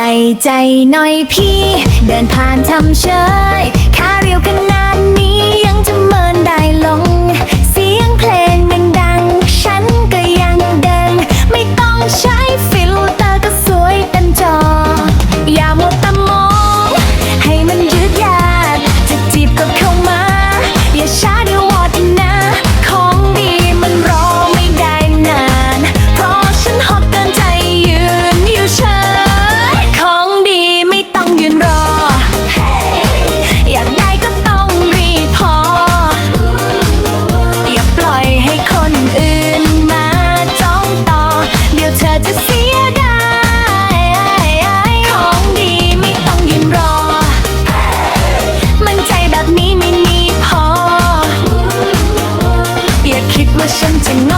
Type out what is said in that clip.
ใส่ใจหน่อยพี่ เดินผ่านทำเชิย 神经哦。